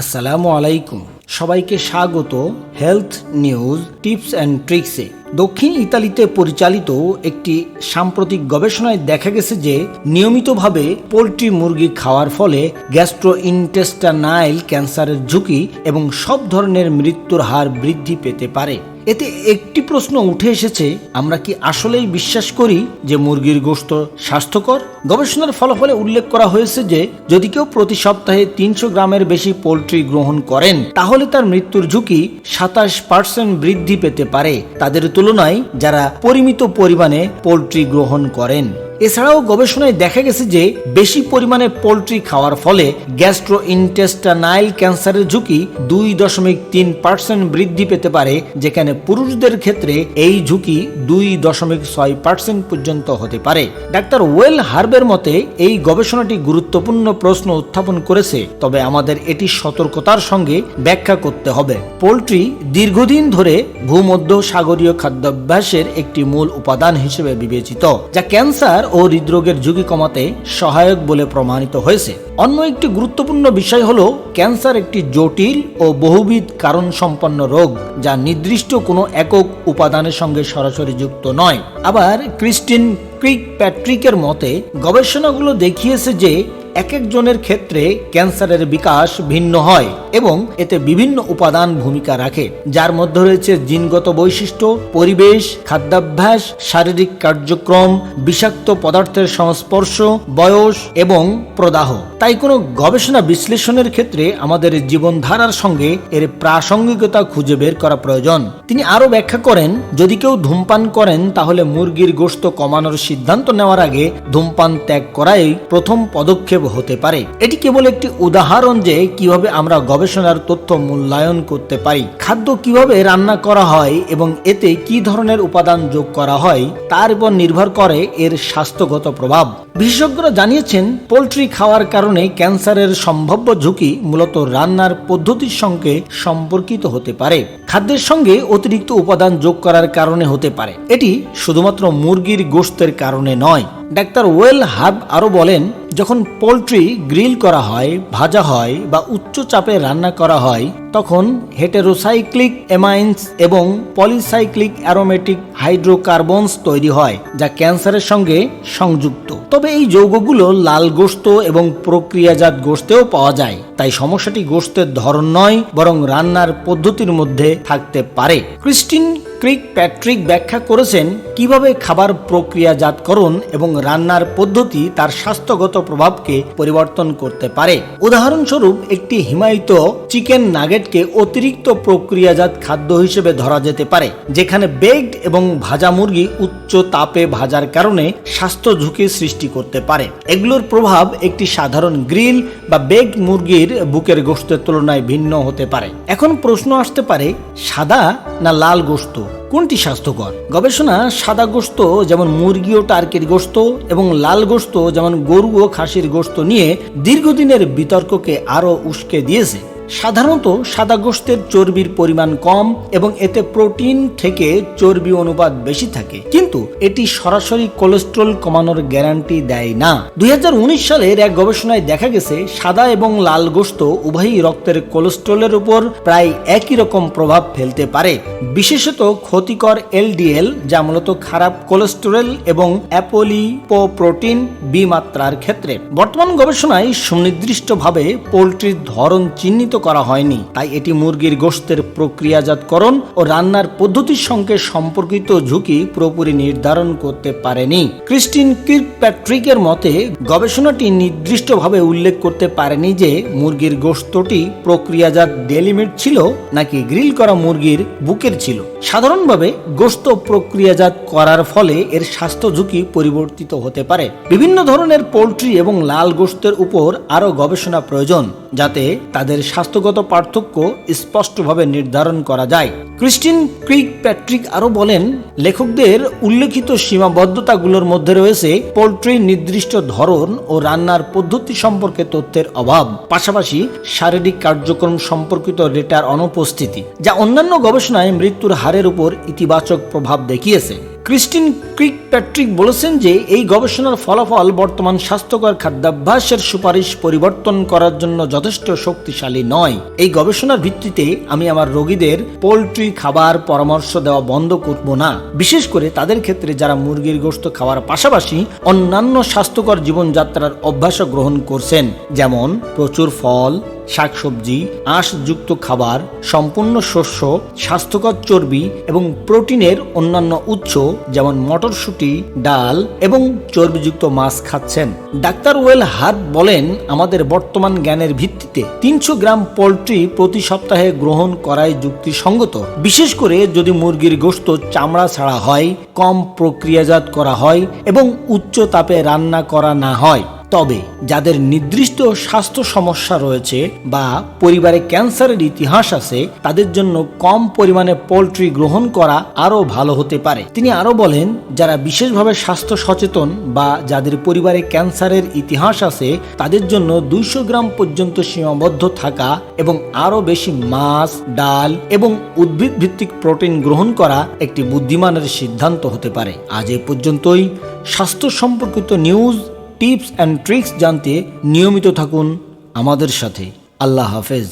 আসসালামু আলাইকুম। সবাইকে স্বাগত হেলথ নিউজ, টিপস অ্যান্ড ট্রিক্সে দক্ষিণ ইতালিতে পরিচালিত একটি সাম্প্রতিক গবেষণায় দেখা গেছে যে, নিয়মিতভাবে পোলট্রি মুরগি খাওয়ার ফলে গ্যাস্ট্রো ইন্টেস্টানাইল ক্যান্সারের ঝুঁকি এবং সব ধরনের মৃত্যুর হার বৃদ্ধি পেতে পারে। এতে একটি প্রশ্ন উঠে এসেছে, আমরা কি আসলেই বিশ্বাস করি যে মুরগির গোস্ত স্বাস্থ্যকর? গবেষণার ফলাফলে উল্লেখ করা হয়েছে যে, যদি কেউ প্রতি সপ্তাহে তিনশো গ্রামের বেশি পোলট্রি গ্রহণ করেন, তাহলে তার মৃত্যুর ঝুঁকি সাতাশ পার্সেন্ট বৃদ্ধি পেতে পারে। তাদের তুলনায়, যারা পরিমিত পরিমাণে পোলট্রি গ্রহণ করেন। এছাড়াও গবেষণায় দেখা গেছে যে বেশি পরিমাণে পোলট্রি খাওয়ার ফলে গ্যাস্ট্রো ইন্টেস্টানাইল ক্যান্সারের ঝুঁকি দুই দশমিক তিন পার্সেন্ট বৃদ্ধি পেতে পারে, যেখানে পুরুষদের ক্ষেত্রে এই ঝুঁকি দুই দশমিক ছয় পার্সেন্ট পর্যন্ত হতে পারে। ডাক্তার ওয়েল হার্বের মতে, এই গবেষণাটি গুরুত্বপূর্ণ প্রশ্ন উত্থাপন করেছে, তবে আমাদের এটি সতর্কতার সঙ্গে ব্যাখ্যা করতে হবে। পোলট্রি দীর্ঘদিন ধরে ভূমধ্য সাগরীয় খাদ্যাভ্যাসের একটি মূল উপাদান হিসেবে বিবেচিত, যা ক্যান্সার ও হৃদরোগের ঝুঁকি কমাতে সহায়ক বলে প্রমাণিত হয়েছে। অন্য একটি গুরুত্বপূর্ণ বিষয় হল, ক্যান্সার একটি জটিল ও বহুবিধ কারণ সম্পন্ন রোগ, যা নির্দিষ্ট কোনো একক উপাদানের সঙ্গে সরাসরি যুক্ত নয়। আবার ক্রিস্টিন ক্রিক প্যাট্রিকের মতে, গবেষণাগুলো দেখিয়েছে যে এক একজনের ক্ষেত্রে ক্যান্সারের বিকাশ ভিন্ন হয়। এবং এতে বিভিন্ন উপাদান ভূমিকা রাখে, যার মধ্যে রয়েছে জিনগত বৈশিষ্ট্য, পরিবেশ, খাদ্যাভ্যাস, শারীরিক কার্যক্রম, বিষাক্ত পদার্থের সংস্পর্শ, বয়স এবং প্রদাহ। তাই কোনো গবেষণা বিশ্লেষণের ক্ষেত্রে আমাদের জীবনধারার সঙ্গে এর প্রাসঙ্গিকতা খুঁজে বের করা প্রয়োজন। তিনি আরও ব্যাখ্যা করেন, যদি কেউ ধূমপান করেন, তাহলে মুরগির গোস্ত কমানোর সিদ্ধান্ত নেওয়ার আগে ধূমপান ত্যাগ করাই প্রথম পদক্ষেপ হতে পারে। এটি কেবল একটি উদাহরণ যে কীভাবে আমরা গবেষণার তথ্য মূল্যায়ন করতে পারি। খাদ্য কীভাবে রান্না করা হয় এবং এতে কি ধরনের উপাদান যোগ করা হয়, তার উপর নির্ভর করে এর স্বাস্থ্যগত প্রভাব। বিশেষজ্ঞরা জানিয়েছেন, পোলট্রি খাওয়ার কারণে ক্যান্সারের সম্ভাব্য ঝুঁকি মূলত রান্নার পদ্ধতির সঙ্গে সম্পর্কিত হতে পারে। খাদ্যের সঙ্গে অতিরিক্ত উপাদান যোগ করার কারণে হতে পারে। এটি শুধুমাত্র মুরগির গোশতের কারণে নয়। ডাক্তার ওয়েল হাব আরও বলেন, যখন পোলট্রি গ্রিল করা হয়, ভাজা হয় বা উচ্চ চাপে রান্না করা হয় তখন হেটেরোসাইক্লিক এমাইন্স এবং পলিসাইক্লিক অ্যারোমেটিক হাইড্রোকার্বনস তৈরি হয়, যা ক্যান্সারের সঙ্গে সংযুক্ত। তবে এই যৌগগুলো লাল গোস্ত এবং প্রক্রিয়াজাত গোস্তেও পাওয়া যায়। তাই সমস্যাটি গোস্তের ধরন নয়, বরং রান্নার পদ্ধতির মধ্যে থাকতে পারে। ক্রিস্টিন ক্রিক প্যাট্রিক ব্যাখ্যা করেছেন কীভাবে খাবার প্রক্রিয়াজাতকরণ এবং রান্নার পদ্ধতি তার স্বাস্থ্যগত প্রভাবকে পরিবর্তন করতে পারে। উদাহরণস্বরূপ, একটি হিমায়িত চিকেন নাগেটকে অতিরিক্ত প্রক্রিয়াজাত খাদ্য হিসেবে ধরা যেতে পারে, যেখানে বেগড এবং ভাজা মুরগি উচ্চ তাপে ভাজার কারণে স্বাস্থ্য ঝুঁকি সৃষ্টি করতে পারে। এগুলোর প্রভাব একটি সাধারণ গ্রিল বা বেগড মুরগির বুকের গোস্তের তুলনায় ভিন্ন হতে পারে। এখন প্রশ্ন আসতে পারে, সাদা না লাল গোস্ত? কোনটি স্বাস্থ্যকর? গবেষণা সাদা গোস্ত যেমন মুরগি ও টার্কির গোস্ত এবং লাল গোস্ত যেমন গরু ও খাসির গোস্ত নিয়ে দীর্ঘদিনের বিতর্ককে আরও উস্কে দিয়েছে। সাধারণত সাদা গোস্তের চর্বির পরিমাণ কম এবং এতে প্রোটিন থেকে চর্বি অনুপাত বেশি থাকে। কিন্তু এটি সরাসরি কোলেস্ট্রল কমানোর গ্যারান্টি দেয় না। দুই সালের এক গবেষণায় দেখা গেছে, সাদা এবং লাল গোস্ত উভয়ই রক্তের কোলেস্ট্রলের উপর প্রায় একই রকম প্রভাব ফেলতে পারে। বিশেষত ক্ষতিকর এলডিএল, যা মূলত খারাপ কোলেস্টেরল এবং অ্যাপোলিপোপ্রোটিন বি মাত্রার ক্ষেত্রে। বর্তমান গবেষণায় সুনির্দিষ্টভাবে পোলট্রির ধরন চিহ্নিত করা হয়নি। তাই এটি মুরগির গোস্তের প্রক্রিয়াজাতকরণ ও রান্নার পদ্ধতির সঙ্গে সম্পর্কিত ঝুঁকি পুরোপুরি নির্ধারণ করতে পারেনি। ক্রিস্টিন কির্ক প্যাট্রিকের মতে, গবেষণাটি নির্দিষ্টভাবে উল্লেখ করতে পারেনি যে মুরগির গোস্তটি প্রক্রিয়াজাত ডেলিমিট ছিল নাকি গ্রিল করা মুরগির বুকের ছিল। সাধারণভাবে গোস্ত প্রক্রিয়াজাত করার ফলে এর স্বাস্থ্য ঝুঁকি পরিবর্তিত হতে পারে। বিভিন্ন ধরনের পোলট্রি এবং লাল গোস্তের উপর আরও গবেষণা প্রয়োজন, যাতে তাদের স্বাস্থ্যগত পার্থক্য স্পষ্টভাবে নির্ধারণ করা যায়। ক্রিস্টিন ক্রিক প্যাট্রিক আরও বলেন, লেখকদের উল্লেখিত সীমাবদ্ধতাগুলোর মধ্যে রয়েছে পোলট্রির নির্দিষ্ট ধরন ও রান্নার পদ্ধতি সম্পর্কে তথ্যের অভাব, পাশাপাশি শারীরিক কার্যক্রম সম্পর্কিত ডেটার অনুপস্থিতি, যা অন্যান্য গবেষণায় মৃত্যুর হারের উপর ইতিবাচক প্রভাব দেখিয়েছে। ক্রিস্টিন ক্রিক প্যাট্রিক বলেছেন যে এই গবেষণার ফলাফল বর্তমান স্বাস্থ্যকর খাদ্যাভ্যাসের সুপারিশ পরিবর্তন করার জন্য যথেষ্ট শক্তিশালী নয়। এই গবেষণার ভিত্তিতে আমি আমার রোগীদের পোলট্রি খাবার পরামর্শ দেওয়া বন্ধ করব না। বিশেষ করে তাদের ক্ষেত্রে যারা মুরগির গোশত খাওয়ার পাশাপাশি অন্যান্য স্বাস্থ্যকর জীবনযাত্রার অভ্যাস গ্রহণ করছেন, যেমন প্রচুর ফল শাকসবজি, আঁশযুক্ত খাবার, সম্পূর্ণ শস্য, স্বাস্থ্যকর চর্বি এবং প্রোটিনের অন্যান্য উৎস যেমন মটরশুঁটি, ডাল এবং চর্বিযুক্ত মাছ খাচ্ছেন। ডাক্তার ওয়েল হার্ট বলেন, আমাদের বর্তমান জ্ঞানের ভিত্তিতে তিনশো গ্রাম পোলট্রি প্রতি সপ্তাহে গ্রহণ করাই যুক্তিসঙ্গত। বিশেষ করে যদি মুরগির গোস্ত চামড়া ছাড়া হয়, কম প্রক্রিয়াজাত করা হয় এবং উচ্চ তাপে রান্না করা না হয়। তবে যাদের নির্দিষ্ট স্বাস্থ্য সমস্যা রয়েছে বা পরিবারে ক্যান্সারের ইতিহাস আছে, তাদের জন্য কম পরিমাণে পোলট্রি গ্রহণ করা আরও ভালো হতে পারে। তিনি আরও বলেন, যারা বিশেষভাবে স্বাস্থ্য সচেতন বা যাদের পরিবারে ক্যান্সারের ইতিহাস আছে, তাদের জন্য দুইশো গ্রাম পর্যন্ত সীমাবদ্ধ থাকা এবং আরও বেশি মাছ, ডাল এবং উদ্ভিদ ভিত্তিক প্রোটিন গ্রহণ করা একটি বুদ্ধিমানের সিদ্ধান্ত হতে পারে। আজ এ পর্যন্তই। স্বাস্থ্য সম্পর্কিত নিউজ টিপস অ্যান্ড ট্রিক্স জানতে নিয়মিত থাকুন আমাদের সাথে। আল্লাহ হাফেজ।